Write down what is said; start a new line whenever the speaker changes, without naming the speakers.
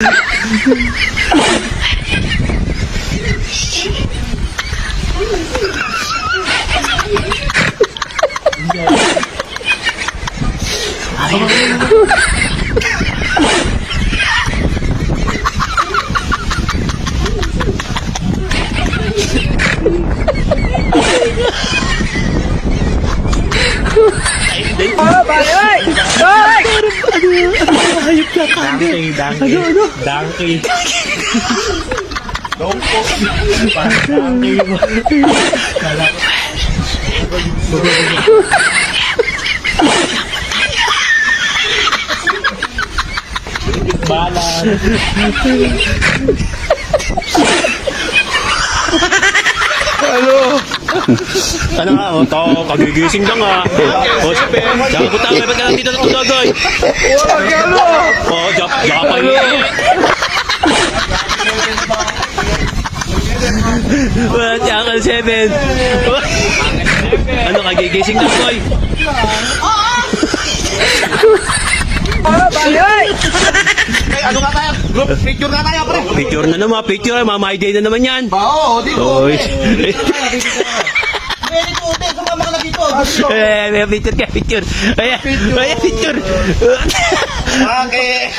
Mở lên, bà! Donkey, donkey. Ano, ano? Donkey. Dongko. Donkey. Bala.
Ano nga, oh, to, kagigising lang ah. O, sabi, dapat tayo, ba't ka nandito na tuloy? Oh, jap, japay. Wala siya ka seven. Ano, kagigising lang, boy?
Ano nga tayo? Group picture nga tayo, pre.
Picture na naman, picture, mamay day na naman yan.
Oo, di ko. Dito.
Eh, may picture ka, picture. Ayan, ayan, picture.
Okay.